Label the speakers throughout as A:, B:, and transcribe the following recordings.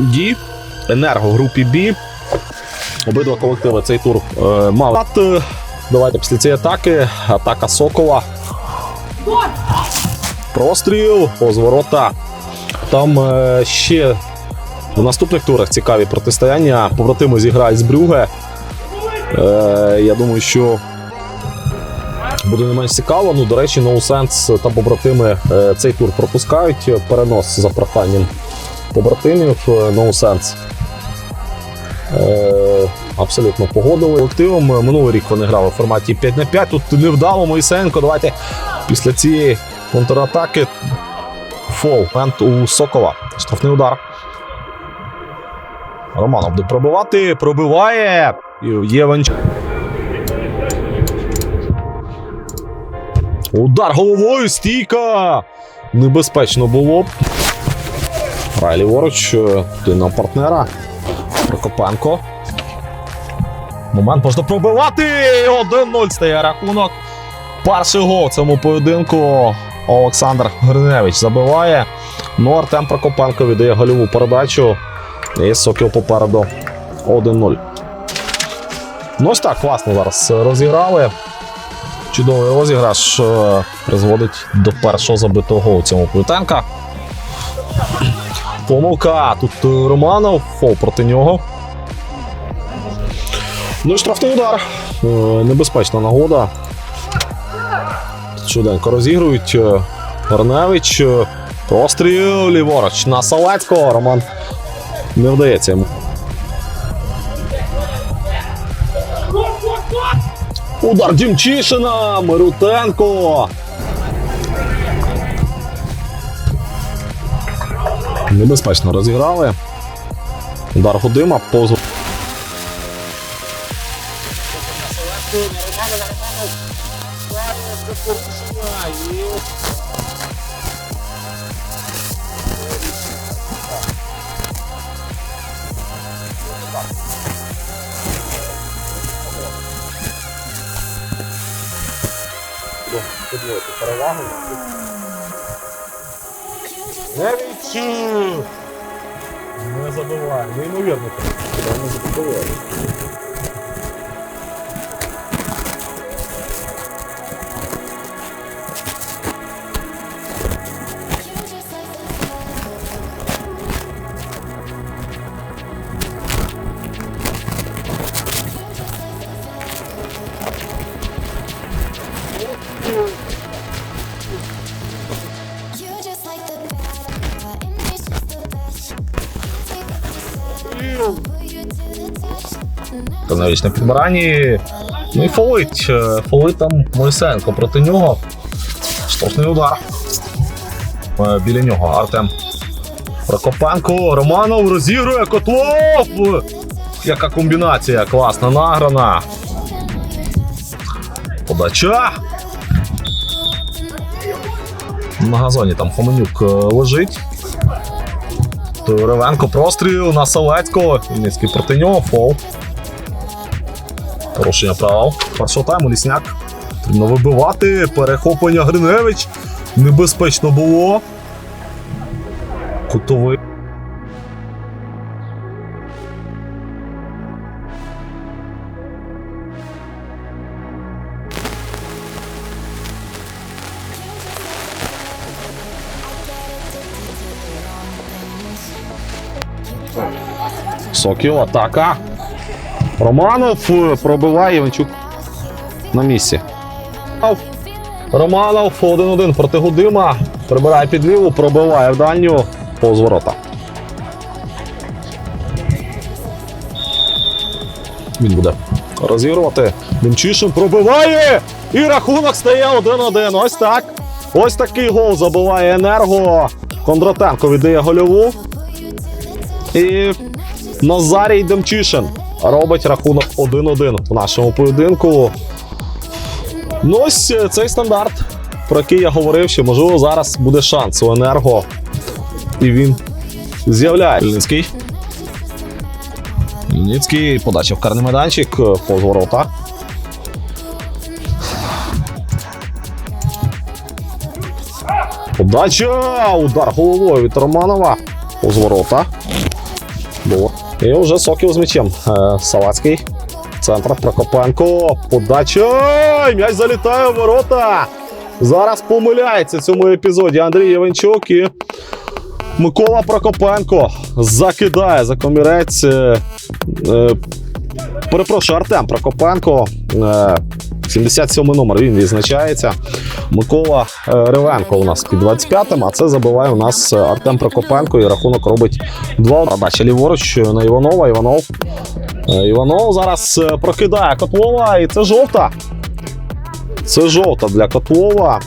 A: Ді. Енерго групі Бі. Обидва колективи цей тур е, мали. Е, Давайте після цієї атаки. Атака Сокола. Простріл, позворота. Там е, ще в наступних турах цікаві протистояння. Побратими зіграють з Брюге. Е, я думаю, що буде не менш цікаво. Ну, до речі, NoSense та побратими е, цей тур пропускають. Перенос за проханням побратимів е, NoSense. Е, абсолютно погодили колективом. Минулий рік вони грали в форматі 5 на 5. Тут невдало Моїсенко. Давайте після цієї контратаки фол. Момент у Сокола. Штрафний удар. Романов буде пробивати. Пробиває. Єванч. Удар головою. Стійка. Небезпечно було. Грає ліворуч. е, Туди на партнера. Прокопенко. Момент можна пробивати. 1-0 стає рахунок. Перший гол в цьому поєдинку. Олександр Гриневич забиває. Ну, Артем Прокопенко віддає гольову передачу. І Сокіл попереду 1-0. Ну ось так класно зараз розіграли. Чудовий розіграш е, призводить до першого забитого у цьому поєдинка. Помилка. Тут е, Романов, фол проти нього. Ну і штрафний удар. Е, Небезпечна нагода. Чуденько розігрують. Горневич. е, Простріл ліворуч на Салецького. Роман не вдається йому. Удар Дімчишина. Мирутенко. Небезпечно розіграли. Удар Гудима позу. перевагу. Не забиває. Неймовірно. Не забиває.
B: Test.
A: Навіть на підбиранні. Ну і фолить. е, Фолить там Мойсенко проти нього. Штрафний удар. Е, Біля нього Артем Прокопенко. Романов розігрує Котлов. Яка комбінація класна награна. Подача. На газоні там Хоменюк е, лежить. Ревенко простріл на Салецького. Вінницький проти нього. Фол. Порушення правил. Першого тайму Лісняк. Потрібно вибивати. Перехоплення Гриневич. Небезпечно було. Кутовий. Сокіл, атака. Романов е, пробиває Іванчук на місці. Романов 1-1 проти Гудима. Прибирає під ліву, пробиває в дальню повз ворота. Він буде розігрувати. Демчишин пробиває! І рахунок стає 1-1. Ось так. Ось такий гол забиває енерго. Кондратенко віддає гольову. І Назарій Демчишин робить рахунок 1-1 в нашому поєдинку. Ну ось е, цей стандарт, про який я говорив, що можливо зараз буде шанс у енерго. І він з'являється. Лінський. Лінський подача в карний майданчик е, повз ворота. Подача! Удар головою від Романова. Повз ворота. Було. І вже Сокіл з м'ячем. Е, Салацький. Центр Прокопенко. Подача. М'яч залітає в ворота. Зараз помиляється в цьому епізоді Андрій Євенчук і Микола Прокопенко закидає за комірець. Е, е, перепрошую, Артем Прокопенко. Е, 77 номер він відзначається. Микола е, Ривенко у нас під 25-м, а це забиває у нас е, Артем Прокопенко і рахунок робить 2 Передача ліворуч на Іванова. Іванов. Е, Іванов зараз е, прокидає Котлова, і це жовта. Це жовта для Котлова.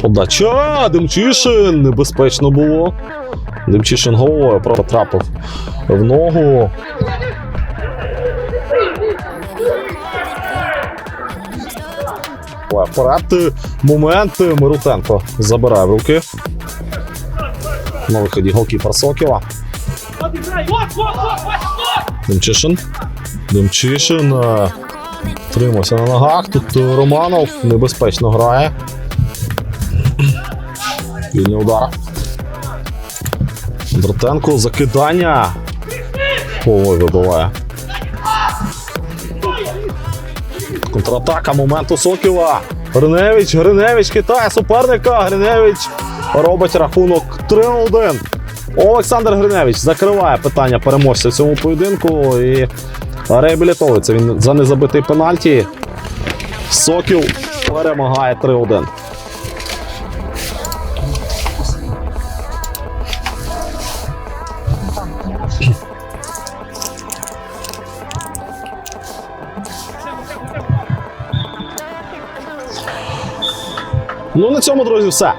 A: Подача! Демчишин! Небезпечно було. Демчишин головою потрапив в ногу. Е, момент Мирутенко забирає в руки. На виході голкіпер Сокіла. Демчишин. Демчишин. е, Тримався на ногах. Тут е, Романов небезпечно грає. Вільний удар. Дратенко закидання. Ой, вибиває. Контратака моменту Сокіла. Гриневич, Гриневич хитає суперника. Гриневич робить рахунок 3-1. Олександр Гриневич закриває питання переможця в цьому поєдинку і реабілітовується він за незабитий пенальті. Сокіл перемагає 3-1. Ну, на цьому, друзі, все.